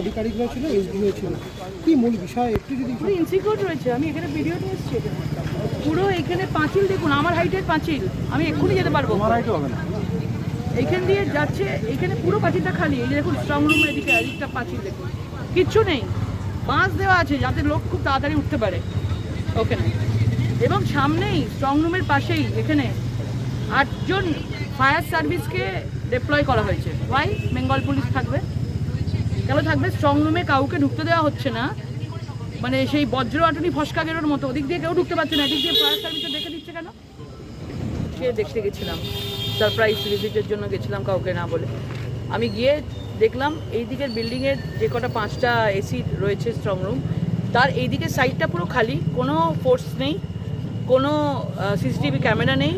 আধিকারিকরা ছিল এসডিও ছিল। কি মূল বিষয়? একটু যদি ইনসিকিউর রয়েছে আমি এখানে ভিডিও নিয়ে এসেছি। পুরো এখানে পাঁচিল দেখুন আমার হাইটের পাঁচিল। আমি এক্ষুনি যেতে পারব। এইখান দিয়ে যাচ্ছে এখানে পুরো পাঁচিলটা খালি। এই দেখুন স্ট্রং রুমের এদিকে এদিকটা পাঁচিল দেখুন। কিচ্ছু নেই। বাঁশ দেওয়া আছে যাতে লোক খুব তাড়াতাড়ি উঠতে পারে। ওখানে এবং সামনেই স্ট্রং রুমের পাশেই এখানে আটজন ফায়ার সার্ভিসকে ডিপ্লয় করা হয়েছে। ওয়াই বেঙ্গল পুলিশ থাকবে। কেন থাকবে? স্ট্রং রুমে কাউকে ঢুকতে দেওয়া হচ্ছে না। মানে সেই বজ্র আটনি ফসকা গেরোর মতো। ওদিক দিয়ে কেউ ঢুকতে পারছে না। এদিক দিয়ে ফায়ার সার্ভিসে দেখে দিচ্ছে কেন? সে দেখতে গেছিলাম। সারপ্রাইজ ভিজিটের জন্য গেছিলাম কাউকে না বলে। আমি গিয়ে দেখলাম এই দিকের বিল্ডিংয়ের যে কটা পাঁচটা এসি রয়েছে স্ট্রং রুম তার এই দিকের সাইডটা পুরো খালি। কোনো ফোর্স নেই, কোনো সিসিটিভি ক্যামেরা নেই।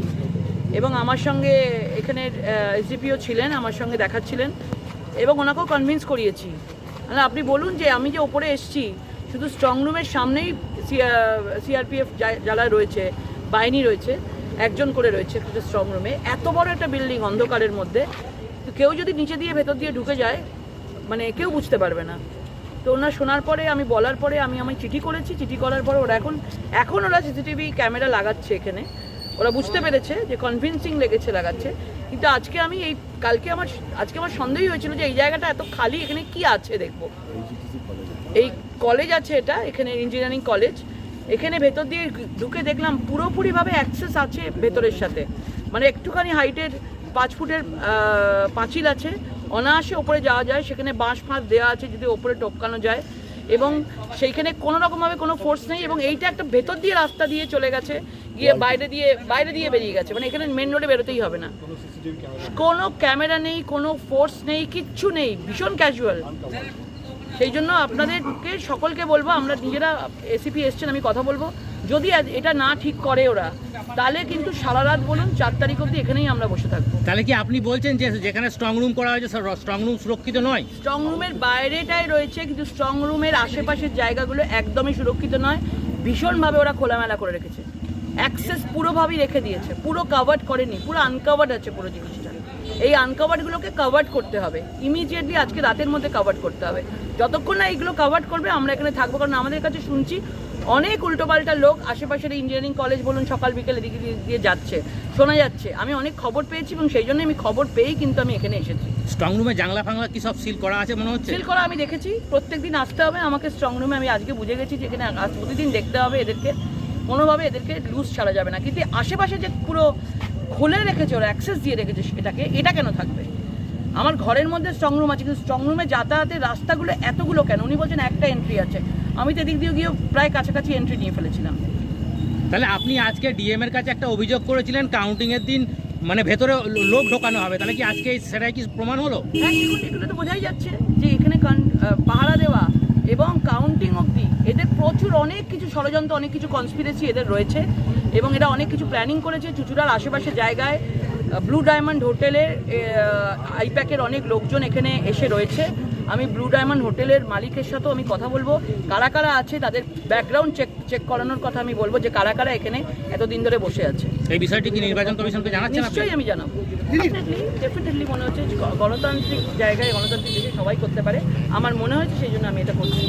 এবং আমার সঙ্গে এখানের এসডিপিও ছিলেন, আমার সঙ্গে দেখাচ্ছিলেন। এবং ওনাকেও কনভিন্স করিয়েছি। মানে আপনি বলুন যে আমি যে ওপরে এসছি, শুধু স্ট্রং রুমের সামনেই সিআরপিএফ যারা রয়েছে, বাহিনী রয়েছে, একজন করে রয়েছে একটা স্ট্রং রুমে এত বড় একটা বিল্ডিং অন্ধকারের মধ্যে কেউ যদি নিচে দিয়ে ভেতর দিয়ে ঢুকে যায় মানে কেউ বুঝতে পারবে না। তো ওনার শোনার পরে, আমি বলার পরে আমি আমি চিঠি করেছি। চিঠি করার পরে ওরা এখন এখন ওরা সিসিটিভি ক্যামেরা লাগাচ্ছে এখানে। ওরা বুঝতে পেরেছে যে কনভিন্সিং লেগেছে, লাগাচ্ছে। কিন্তু আজকে আমি এই, কালকে আমার, আজকে আমার সন্দেহই হয়েছিল যে এই জায়গাটা এত খালি, এখানে কি আছে দেখব? এই কলেজ আছে এটা, এখানে ইঞ্জিনিয়ারিং কলেজ এখানে ভেতর দিয়ে ঢুকে দেখলাম পুরোপুরিভাবে অ্যাক্সেস আছে ভেতরের সাথে। মানে একটুখানি হাইটের পাঁচ ফুটের পাঁচিল আছে। অনায়াসে ওপরে যাওয়া যায়, সেখানে বাঁশ ফাঁস দেওয়া আছে যদি ওপরে টপকানো যায়। এবং সেইখানে কোনো রকমভাবে কোনো ফোর্স নেই এবং এইটা একটা ভেতর দিয়ে রাস্তা দিয়ে চলে গেছে গিয়ে বাইরে দিয়ে বাইরে দিয়ে বেরিয়ে গেছে। মানে এখানে মেন রোডে বেরোতেই হবে না। কোনো ক্যামেরা নেই। কোনো ফোর্স নেই কিচ্ছু নেই ভীষণ ক্যাজুয়াল সেই জন্য আপনাদেরকে সকলকে বলব আমরা নিজেরা এসিপি এসছেন আমি কথা বলব। যদি এটা না ঠিক করে ওরা তাহলে কিন্তু সারা রাত বলুন চার তারিখ অবধি এখানেই আমরা বসে থাকব। তাহলে কি আপনি বলছেন যে যেখানে স্ট্রং রুম করা হয়েছে স্ট্রং রুম সুরক্ষিত নয়? স্ট্রং রুমের বাইরেটাই রয়েছে কিন্তু স্ট্রং রুমের আশেপাশের জায়গাগুলো একদমই সুরক্ষিত নয়। ভীষণভাবে ওরা খোলামেলা করে রেখেছে। অ্যাক্সেস পুরোভাবেই রেখে দিয়েছে পুরো কাভার্ড করেনি পুরো আনকাভার্ড আছে পুরো জিনিসটা। এই আনকাভার্ডগুলোকে কাভার্ড করতে হবে। ইমিডিয়েটলি আজকে রাতের মধ্যে কাভার্ড করতে হবে। যতক্ষণ না এইগুলো কাভার্ড করবে আমরা এখানে থাকব। কারণ আমাদের কাছে শুনছি অনেক উল্টোপাল্টা লোক আশেপাশের ইঞ্জিনিয়ারিং কলেজ বলুন সকাল বিকেল এদিকে দিয়ে- যাচ্ছে। শোনা যাচ্ছে। আমি অনেক খবর পেয়েছি এবং সেই জন্য আমি খবর পেয়েই কিন্তু আমি এখানে এসেছি। স্ট্রং রুমে জানলা ফাংলা কি সব সিল করা আছে মনে হচ্ছে? সিল করা আমি দেখেছি। প্রত্যেকদিন আসতে হবে। আমাকে স্ট্রং রুমে আমি আজকে বুঝে গেছি যে এখানে আজ প্রতিদিন দেখতে হবে এদেরকে। কোনোভাবে এদেরকে লুজ ছাড়া যাবে না। কিন্তু আশেপাশে যে পুরো খুলে রেখেছে ওরা অ্যাক্সেস দিয়ে রেখেছে এটাকে এটা কেন থাকবে? আমার ঘরের মধ্যে স্ট্রং রুম আছে কিন্তু স্ট্রং রুমে যাতায়াতের রাস্তাগুলো এতগুলো কেন? উনি বলছেন একটা এন্ট্রি আছে। আমি তো এদিক দিয়ে গিয়ে প্রায় কাছাকাছি এন্ট্রি নিয়ে ফেলেছিলাম। তাহলে আপনি আজকে ডিএম এর কাছে একটা অভিযোগ করেছিলেন কাউন্টিং এর দিন মানে ভেতরে লোক ঢোকানো হবে। তাহলে কি আজকে এই সেটাই কি প্রমাণ হলো? হ্যাঁ এগুলো এগুলো তো বোঝাই যাচ্ছে যে এখানে পাহারা দেওয়া এবং কাউন্টিং অবধি। এদের প্রচুর অনেক কিছু ষড়যন্ত্র অনেক কিছু কনস্পিরেসি এদের রয়েছে। এবং এরা অনেক কিছু প্ল্যানিং করেছে চুচুড়ার আশেপাশে জায়গায় ব্লু ডায়মন্ড হোটেলের আইপ্যাকের অনেক লোকজন এখানে এসে রয়েছে। আমি ব্লু ডায়মন্ড হোটেলের মালিকের সাথেও আমি কথা বলব। কারা কারা আছে তাদের ব্যাকগ্রাউন্ড চেক চেক করানোর কথা আমি বলব যে কারা কারা এখানে এতদিন ধরে বসে আছে। এই বিষয়টি কি নির্বাচন কমিশনকে জানাচ্ছেন নিশ্চয়ই আমি জানাব। ডেফিনেটলি মনে হচ্ছে গণতান্ত্রিক জায়গায় গণতান্ত্রিক দেশে সবাই করতে পারে। আমার মনে হয়েছে সেই জন্য আমি এটা করছি।